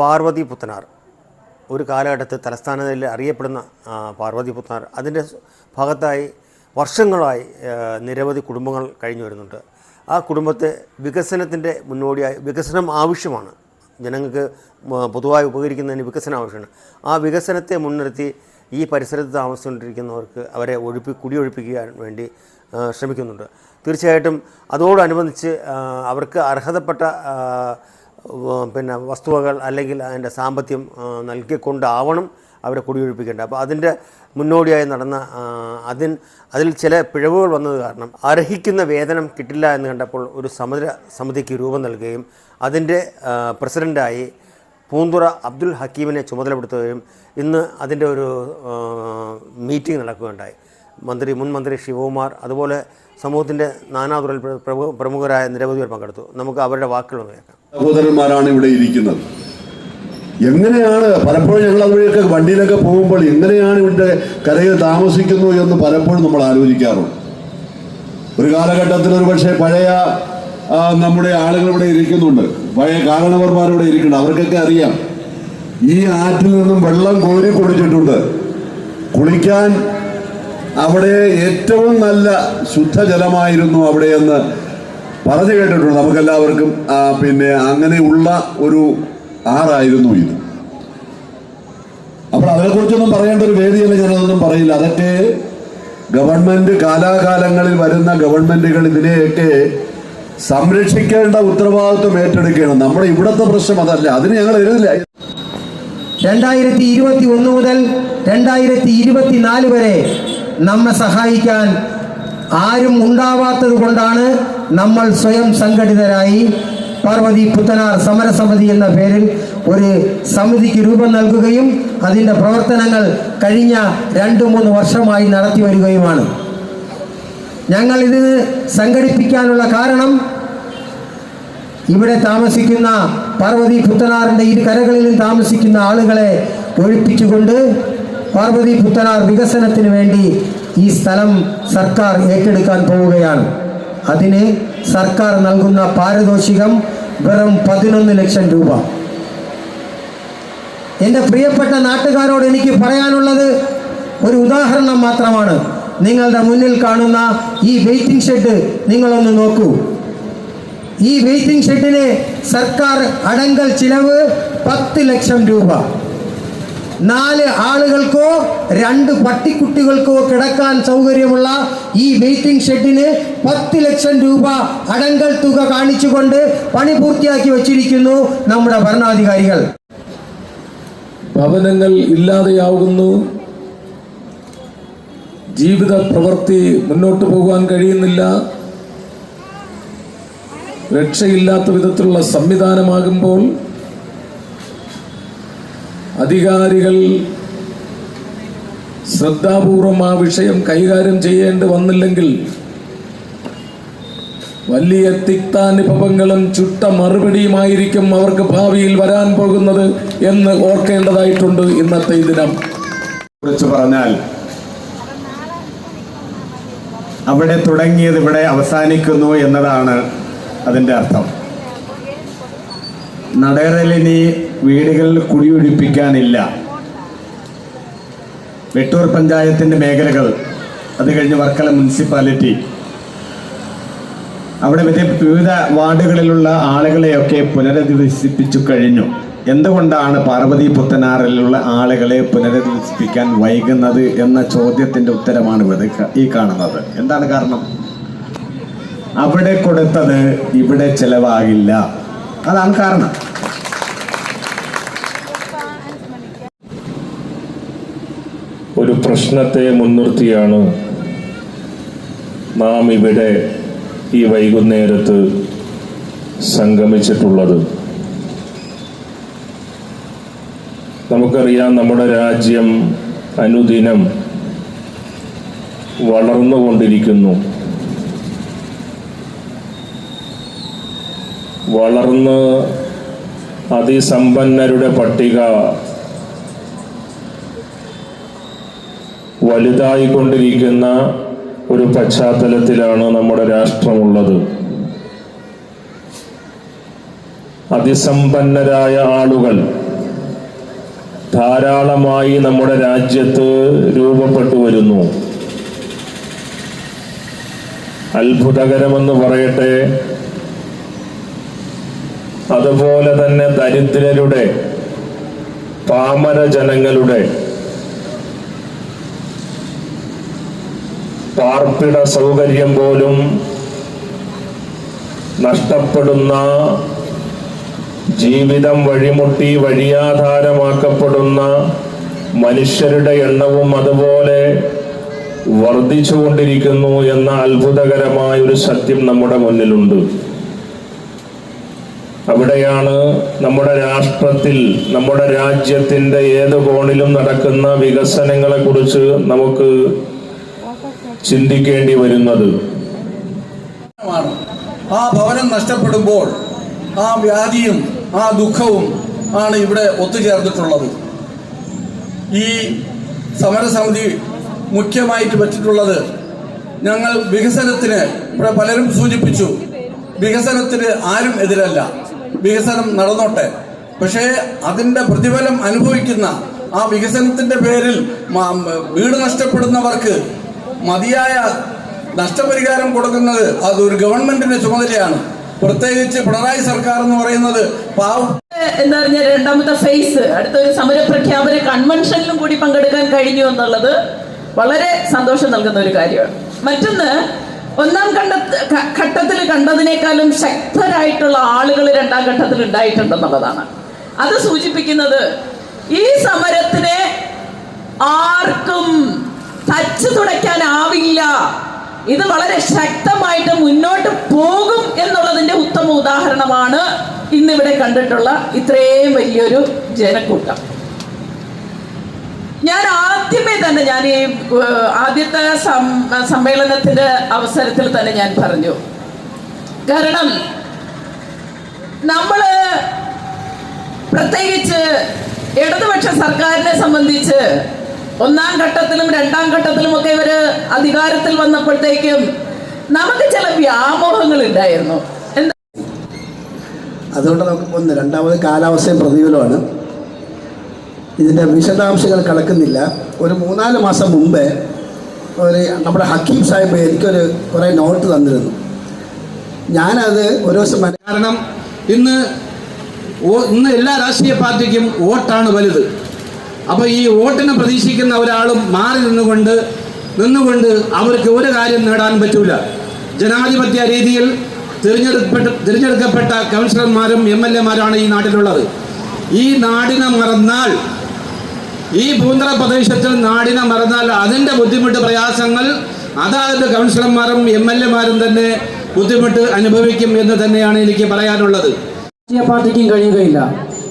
പാർവതി പുത്തനാർ ഒരു കാലഘട്ടത്തിൽ തലസ്ഥാനത്തിൽ അറിയപ്പെടുന്ന പാർവതി പുത്തനാർ അതിന്റെ ഭാഗത്തായി വർഷങ്ങളായി നിരവധി കുടുംബങ്ങൾ കഴിഞ്ഞു വരുന്നുണ്ട്. ആ കുടുംബത്തെ വികസനത്തിന്റെ മുന്നോടിയായി വികസനം ആവശ്യമാണ്. ജനങ്ങൾക്ക് പൊതുവായി ഉപകരിക്കുന്നതിന് വികസനം ആവശ്യമാണ്. ആ വികസനത്തെ മുൻനിർത്തി ഈ പരിസരത്ത് താമസിച്ചുകൊണ്ടിരിക്കുന്നവർക്ക് അവരെ ഒഴിപ്പി കുടിയൊഴിപ്പിക്കാൻ വേണ്ടി ശ്രമിക്കുന്നുണ്ട്. തീർച്ചയായിട്ടും അതോടനുബന്ധിച്ച് അവർക്ക് അർഹതപ്പെട്ട പിന്നെ വസ്തുവകൾ അല്ലെങ്കിൽ അതിന്റെ സാമ്പത്തികം നൽകിക്കൊണ്ടാവണം അവരെ കുടിയൊഴിപ്പിക്കേണ്ടത്. അപ്പോൾ അതിന്റെ മുന്നോടിയായി നടന്ന അതിൻ അതിൽ ചില പിഴവുകൾ വന്നത് കാരണം അർഹിക്കുന്ന വേതനം കിട്ടില്ല എന്ന് കണ്ടപ്പോൾ ഒരു സമര സമിതിക്ക് രൂപം നൽകുകയും അതിന്റെ പ്രസിഡന്റായി പൂന്തുറ അബ്ദുൽ ഹക്കീമിനെ ചുമതലപ്പെടുത്തുകയും ഇന്ന് അതിന്റെ ഒരു മീറ്റിംഗ് നടക്കുകയുണ്ടായി. മന്ത്രി മുൻ മന്ത്രി ശിവകുമാർ അതുപോലെ സമൂഹത്തിന്റെ നാനാതുറൽ പ്രമുഖരായ നിരവധി പേർ പങ്കെടുത്തു. നമുക്ക് അവരുടെ വാക്കുകളൊന്ന് കേൾക്കാം. സഹോദരന്മാരാണ് ഇവിടെ ഇരിക്കുന്നത്. എങ്ങനെയാണ് പലപ്പോഴും ഞങ്ങൾ അതുവഴിയൊക്കെ വണ്ടിയിലൊക്കെ പോകുമ്പോൾ എങ്ങനെയാണ് ഇവിടെ കരയിൽ താമസിക്കുന്നു എന്ന് പലപ്പോഴും നമ്മൾ ആലോചിക്കാറുണ്ട്. ഒരു കാലഘട്ടത്തിൽ ഒരു പക്ഷേ പഴയ നമ്മുടെ ആളുകൾ ഇവിടെ ഇരിക്കുന്നുണ്ട്. പഴയ കാരണവർമാർ ഇവിടെ ഇരിക്കുന്നുണ്ട്. അവർക്കൊക്കെ അറിയാം. ഈ ആറ്റിൽ നിന്നും വെള്ളം കോരി കുടിച്ചിട്ടുണ്ട്. കുളിക്കാൻ അവിടെ ഏറ്റവും നല്ല ശുദ്ധജലമായിരുന്നു അവിടെയെന്ന് പറഞ്ഞു കേട്ടിട്ടുണ്ട് നമുക്കെല്ലാവർക്കും. പിന്നെ അങ്ങനെയുള്ള ഒരു ആറായിരുന്നു ഇത്. അപ്പോൾ അതിനെക്കുറിച്ചൊന്നും പറയേണ്ട ഒരു വേദിയല്ല ഞാനതൊന്നും പറയില്ല. അതൊക്കെ ഗവൺമെന്റ് കാലാകാലങ്ങളിൽ വരുന്ന ഗവൺമെന്റുകൾ ഇതിനെയൊക്കെ സംരക്ഷിക്കേണ്ട ഉത്തരവാദിത്വം ഏറ്റെടുക്കുകയാണ്. നമ്മുടെ ഇവിടുത്തെ പ്രശ്നം അതല്ല. അതിന് ഞങ്ങൾ എഴുതില്ല. രണ്ടായിരത്തി ഇരുപത്തി ഒന്ന് മുതൽ രണ്ടായിരത്തി ഇരുപത്തിനാല് വരെ നമ്മെ സഹായിക്കാൻ ആരും ഉണ്ടാവാത്തത് കൊണ്ടാണ് നമ്മൾ സ്വയം സംഘടിതരായി പാർവതി പുത്തനാർ സമരസമിതി എന്ന പേരിൽ ഒരു സമിതിക്ക് രൂപം നൽകുകയും അതിന്റെ പ്രവർത്തനങ്ങൾ കഴിഞ്ഞ രണ്ട് മൂന്ന് വർഷമായി നടത്തി വരികയുമാണ്. ഞങ്ങൾ ഇത് സംഘടിപ്പിക്കാനുള്ള കാരണം ഇവിടെ താമസിക്കുന്ന പാർവതി പുത്തനാറിന്റെ ഇരു കരകളിലും താമസിക്കുന്ന ആളുകളെ ഒഴിപ്പിച്ചുകൊണ്ട് പാർവതി പുത്തനാർ വികസനത്തിന് വേണ്ടി ഈ സ്ഥലം സർക്കാർ ഏറ്റെടുക്കാൻ പോവുകയാണ്. അതിന് സർക്കാർ നൽകുന്ന പാരിതോഷികം വെറും പതിനൊന്ന് ലക്ഷം രൂപ. എന്റെ പ്രിയപ്പെട്ട നാട്ടുകാരോട് എനിക്ക് പറയാനുള്ളത് ഒരു ഉദാഹരണം മാത്രമാണ്. നിങ്ങളുടെ മുന്നിൽ കാണുന്ന ഈ വെയിറ്റിംഗ് ഷെഡ് നിങ്ങളൊന്ന് നോക്കൂ. ഈ വെയിറ്റിംഗ് ഷെഡിന് സർക്കാർ അടങ്കൽ ചിലവ് പത്ത് ലക്ഷം രൂപ. നാല് ആളുകൾക്കോ രണ്ട് പട്ടിക്കുട്ടികൾക്കോ കിടക്കാൻ സൗകര്യമുള്ള ഈ വെയിറ്റിംഗ് ഷെഡിന് പത്ത് ലക്ഷം രൂപ അടങ്കൽ തുക കാണിച്ചുകൊണ്ട് പണി പൂർത്തിയാക്കി വച്ചിരിക്കുന്നു നമ്മുടെ ഭരണാധികാരികൾ. ഭവനങ്ങൾ ഇല്ലാതെയാവുന്നു. ജീവിത പ്രവൃത്തി മുന്നോട്ട് പോകാൻ കഴിയുന്നില്ല. രക്ഷയില്ലാത്ത വിധത്തിലുള്ള സംവിധാനമാകുമ്പോൾ അധികാരികൾ ശ്രദ്ധാപൂർവം ആ വിഷയം കൈകാര്യം ചെയ്യേണ്ടി വന്നില്ലെങ്കിൽ വലിയ തിക്താനുഭവങ്ങളും ചുട്ട മറുപടിയുമായിരിക്കും അവർക്ക് ഭാവിയിൽ വരാൻ പോകുന്നത് എന്ന് ഓർക്കേണ്ടതായിട്ടുണ്ട് ഇന്നത്തെ ഈ ദിനം. കുറിച്ച് പറഞ്ഞാൽ അവിടെ തുടങ്ങിയത് ഇവിടെ അവസാനിക്കുന്നു എന്നതാണ് അതിന്റെ അർത്ഥം. നടയറലിനി വീടുകളിൽ കുടിയൊഴിപ്പിക്കാനില്ല. വെട്ടൂർ പഞ്ചായത്തിന്റെ മേഖലകൾ അത് കഴിഞ്ഞ് വർക്കല മുനിസിപ്പാലിറ്റി. അവിടെ വിധ വിവിധ വാർഡുകളിലുള്ള ആളുകളെയൊക്കെ പുനരധിവസിപ്പിച്ചു കഴിഞ്ഞു. എന്തുകൊണ്ടാണ് പാർവതി പുത്തനാറിലുള്ള ആളുകളെ പുനരധിവസിപ്പിക്കാൻ വൈകുന്നത് എന്ന ചോദ്യത്തിന്റെ ഉത്തരമാണ് ഇവിടെ ഈ കാണുന്നത്. എന്താണ് കാരണം? അവിടെ കൊടുത്തത് ഇവിടെ ചെലവാകില്ല. അതാണ് കാരണം ഒരു പ്രശ്നത്തെ മുൻനിർത്തിയാണ് നാം ഇവിടെ ഈ വൈകുന്നേരത്ത് സംഗമിച്ചിട്ടുള്ളത്. നമുക്കറിയാം നമ്മുടെ രാജ്യം അനുദിനം വളർന്നുകൊണ്ടിരിക്കുന്നു. വളർന്ന് അതിസമ്പന്നരുടെ പട്ടിക വലുതായിക്കൊണ്ടിരിക്കുന്ന ഒരു പശ്ചാത്തലത്തിലാണ് നമ്മുടെ രാഷ്ട്രമുള്ളത്. അതിസമ്പന്നരായ ആളുകൾ ധാരാളമായി നമ്മുടെ രാജ്യത്ത് രൂപപ്പെട്ടു വരുന്നു. അത്ഭുതകരമെന്ന് പറയട്ടെ അതുപോലെ തന്നെ ദരിദ്രരുടെ പാമര ജനങ്ങളുടെ പാർപ്പിട സൗകര്യം പോലും നഷ്ടപ്പെടുന്ന ജീവിതം വഴിമുട്ടി വഴിയാധാരമാക്കപ്പെടുന്ന മനുഷ്യരുടെ എണ്ണവും അതുപോലെ വർദ്ധിച്ചുകൊണ്ടിരിക്കുന്നു എന്ന അത്ഭുതകരമായ ഒരു സത്യം നമ്മുടെ മുന്നിലുണ്ട്. അവിടെയാണ് നമ്മുടെ രാഷ്ട്രത്തിൽ നമ്മുടെ രാജ്യത്തിന്റെ ഏത് കോണിലും നടക്കുന്ന വികസനങ്ങളെ കുറിച്ച് നമുക്ക് ചിന്തിക്കേണ്ടി വരുന്നത്. ആ ഭവനം നഷ്ടപ്പെടുമ്പോൾ ആ വ്യാധിയും ആ ദുഃഖവും ആണ് ഇവിടെ ഒത്തുചേർന്നിട്ടുള്ളത്. ഈ സമരസമിതി മുഖ്യമായിട്ട് വെച്ചിട്ടുള്ളത് ഞങ്ങൾ വികസനത്തിന് ഇവിടെ പലരും സൂചിപ്പിച്ചു. വികസനത്തിന് ആരും എതിരല്ല. വികസനം നടന്നോട്ടെ. പക്ഷേ അതിന്റെ പ്രതിഫലം അനുഭവിക്കുന്ന ആ വികസനത്തിന്റെ പേരിൽ വീട് നഷ്ടപ്പെടുന്നവർക്ക് മതിയായ നഷ്ടപരിഹാരം കൊടുക്കുന്നത് അതൊരു ഗവൺമെന്റിന്റെ ചുമതലയാണ്. പ്രത്യേകിച്ച് പിണറായി സർക്കാർ എന്ന് പറയുന്നത് എന്താ പറഞ്ഞ രണ്ടാമത്തെ ഫേസ് അടുത്തൊരു സമരപ്രഖ്യാപന കൺവെൻഷനിലും കൂടി പങ്കെടുക്കാൻ കഴിഞ്ഞു എന്നുള്ളത് വളരെ സന്തോഷം നൽകുന്ന ഒരു കാര്യമാണ്. മറ്റൊന്ന് ഒന്നാം കണ്ട ഘട്ടത്തിൽ കണ്ടതിനേക്കാളും ശക്തരായിട്ടുള്ള ആളുകൾ രണ്ടാം ഘട്ടത്തിൽ ഉണ്ടായിട്ടുണ്ടെന്നുള്ളതാണ്. അത് സൂചിപ്പിക്കുന്നത് ഈ സമരത്തിനെ ആർക്കും തച്ചു തുടയ്ക്കാനാവില്ല. ഇത് വളരെ ശക്തമായിട്ട് മുന്നോട്ട് പോകും എന്നുള്ളതിന്റെ ഉത്തമ ഉദാഹരണമാണ് ഇന്നിവിടെ കണ്ടിട്ടുള്ള ഇത്രയും വലിയൊരു ജനക്കൂട്ടം. ഞാൻ ആദ്യമേ തന്നെ ഞാൻ ഈ ആദ്യത്തെ സമ്മേളനത്തിന്റെ അവസരത്തിൽ തന്നെ ഞാൻ പറഞ്ഞു. കാരണം നമ്മൾ പ്രത്യേകിച്ച് ഇടതുപക്ഷ സർക്കാരിനെ സംബന്ധിച്ച് ഒന്നാം ഘട്ടത്തിലും രണ്ടാം ഘട്ടത്തിലും ഒക്കെ ഇവർ അധികാരത്തിൽ വന്നപ്പോഴത്തേക്കും നമുക്ക് ചില വ്യാമോഹങ്ങൾ ഉണ്ടായിരുന്നു. അതുകൊണ്ട് നമുക്ക് ഒന്ന് രണ്ടാമത് കാലാവസ്ഥയും പ്രതികൂലമാണ്. ഇതിന്റെ വിശദാംശങ്ങൾ കടക്കുന്നില്ല ഒരു മൂന്നാൽ മാസം മുമ്പേ ഒരു നമ്മുടെ ഹക്കീം സാഹിബ് എനിക്കൊരു കുറേ നോട്ട് തന്നിരുന്നു. ഞാനത് ഒരു ദിവസം കാരണം ഇന്ന് ഇന്ന് എല്ലാ രാഷ്ട്രീയ പാർട്ടിക്കും വോട്ടാണ് വലുത്. അപ്പോൾ ഈ വോട്ടിനെ പ്രതീക്ഷിക്കുന്ന ഒരാളും മാറി നിന്നുകൊണ്ട് നിന്നുകൊണ്ട് അവർക്ക് ഒരു കാര്യം നേടാൻ പറ്റൂല. ജനാധിപത്യ രീതിയിൽ തിരഞ്ഞെടുക്കപ്പെട്ട തിരഞ്ഞെടുക്കപ്പെട്ട കൗൺസിലർമാരും എം എൽ എമാരാണ് ഈ നാട്ടിലുള്ളത്. ഈ നാടിനെ മറന്നാൽ ഈ പൂന്തറ പ്രദേശത്തിൽ നാടിനെ മറന്നാൽ അതിന്റെ ബുദ്ധിമുട്ട് പ്രയാസങ്ങൾ അതായത് കൗൺസിലർമാരും എം എൽ എമാരും തന്നെ ബുദ്ധിമുട്ട് അനുഭവിക്കും എന്ന് തന്നെയാണ് എനിക്ക് പറയാനുള്ളത്. രാഷ്ട്രീയ പാർട്ടിക്കും കഴിയുകയില്ല.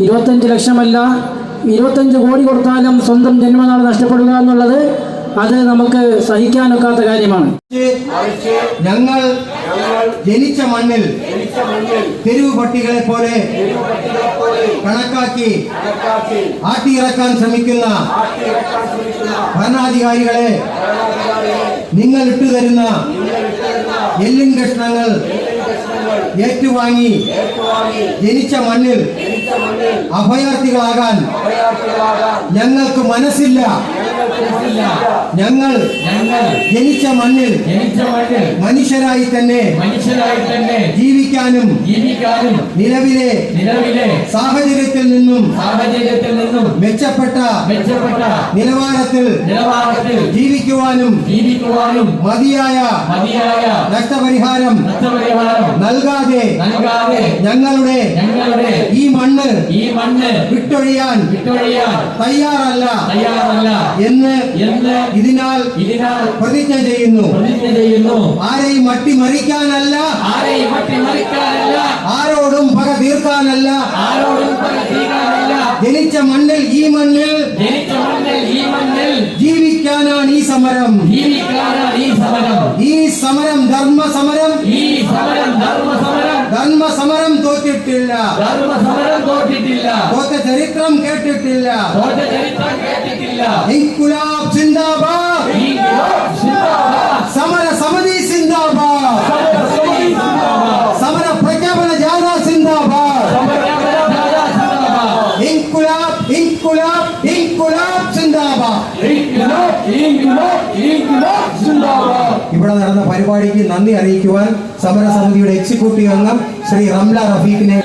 ഇരുപത്തഞ്ച് ലക്ഷമല്ല ഇരുപത്തഞ്ച് കോടി കൊടുത്താലും സ്വന്തം ജന്മനാട് നഷ്ടപ്പെടുക എന്നുള്ളത് അത് നമുക്ക് സഹിക്കാനൊക്കാത്ത കാര്യമാണ്. ഞങ്ങൾ ജനിച്ച മണ്ണിൽ തെരുവ് പട്ടികളെ പോലെ കണക്കാക്കി ആട്ടിയിറക്കാൻ ശ്രമിക്കുന്ന ഭരണാധികാരികളെ നിങ്ങൾ ഇട്ടുതരുന്ന എല്ലിൻ കഷ്ണങ്ങൾ ഏറ്റുവാങ്ങി. ജനിച്ച മണ്ണിൽ അഭയാർത്ഥികളാകാൻ ഞങ്ങൾക്ക് മനസ്സില്ല. ഞങ്ങൾ ജനിച്ച മണ്ണിൽ മനുഷ്യരായി തന്നെ മനുഷ്യരായി തന്നെ ജീവിക്കാനും ജീവിക്കാനും നിലവിലെ നിലവിലെ സാഹചര്യത്തിൽ നിന്നും സാഹചര്യത്തിൽ നിന്നും മെച്ചപ്പെട്ട മെച്ചപ്പെട്ട നിലവാരത്തിൽ നിലവാരത്തിൽ ജീവിക്കുവാനും ജീവിക്കുവാനും മതിയായ മതിയായ നഷ്ടപരിഹാരം നഷ്ടപരിഹാരം നൽകാതെ നൽകാതെ ഞങ്ങളുടെ ഞങ്ങളുടെ ഈ മണ്ണ് ഈ മണ്ണ് വിട്ടൊഴിയാൻ വിട്ടൊഴിയാൻ തയ്യാറല്ല തയ്യാറല്ല എന്ന് എന്ന് ഇതിനാൽ ഇതിനാൽ പ്രതിജ്ഞ ചെയ്യുന്നു. പ്രതിജ്ഞ ചെയ്യുന്നു. ആരെയും അട്ടിമറിക്കാനല്ല. ആരെയും മറിക്കാനല്ല ആരോടും പക തീർക്കാനല്ല. ആരോടും പക തീരാനല്ല ജനിച്ച മണ്ണിൽ ഈ മണ്ണിൽ ജനിച്ച മണ്ണിൽ ഈ മണ്ണിൽ ജീവിക്കാനാണ് ഈ സമരം. ജീവിക്കാനാണ് ഈ സമരം. ഈ സമരം ധർമ്മ സമരം ഈ സമരം ധർമ്മ സമരം ധർമ്മ സമരം തോറ്റിട്ടില്ല. ധർമ്മ സമരം തോറ്റിട്ടില്ല. തോറ്റ ചരിത്രം കേട്ടിട്ടില്ല. തോറ്റ ചരിത്രം കേട്ടിട്ടില്ല. ഇൻകുലാബ് സിന്ദാബാദ്. ഈ സിന്ദാബാദ്. സമര ഇവിടെ നടന്ന പരിപാടിക്ക് നന്ദി അറിയിക്കുവാൻ സമരസമിതിയുടെ എക്സിക്യൂട്ടീവ് അംഗം ശ്രീ റംല റഫീഖിനെ